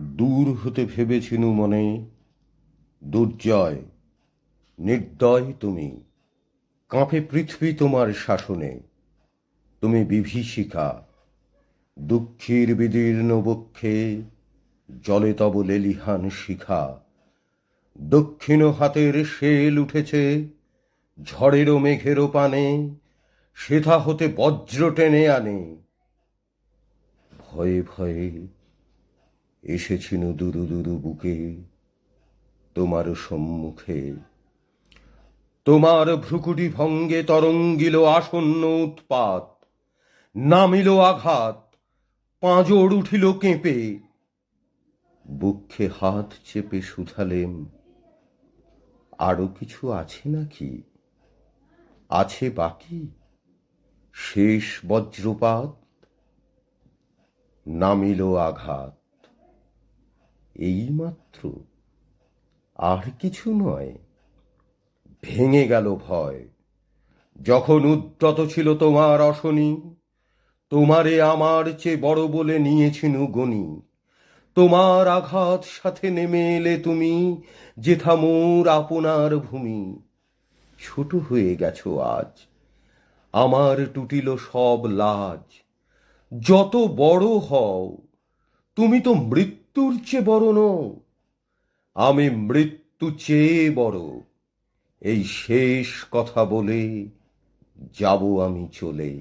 দূর হতে ভেবেছিনু মনে, দুর্জয়, নির্দয় তুমি, কাঁপে পৃথিবী তোমার শাসনে, তুমি বিভীষিকা, দুঃখীর বিদীর্ণ বক্ষে, জলে তব লেলিহান শিখা, দক্ষিণ হাতের শেল উঠেছে, ঝড়েরও মেঘেরও পানে, সেথা হতে বজ্র টেনে আনে। ভয়ে ভয়ে এসেছিল দুরু দুরু বুকে। তোমার সম্মুখে। তোমার ভ্রুকুটি ভঙ্গে তরঙ্গিল আসন্ন উৎপাত। নামিল আঘাত। পাঁজর উঠিল কেঁপে। বুক্ষে হাত চেপে শুধালেম। আরও কিছু আছে নাকি? আছে বাকি? শেষ বজ্রপাত। নামিল আঘাত। এইমাত্র আর কিছু নয়। ভেঙে গেল ভয়। যখন উদ্যত ছিল তোমার অশনি, তোমারে আমার চেয়ে বড় বলে নিয়েছিনু গনি। তোমার আঘাত সাথে নেমে এলে তুমি যেথা মোর আপনার ভূমি। ছোট হয়ে গেছো আজ। আমার টুটিল সব লাজ। যত বড় হও, তুমি তো মৃত্যুর চেয়ে বড় নো আমি মৃত্যু চেয়ে বড়। এই শেষ কথা বলে যাব আমি চলে।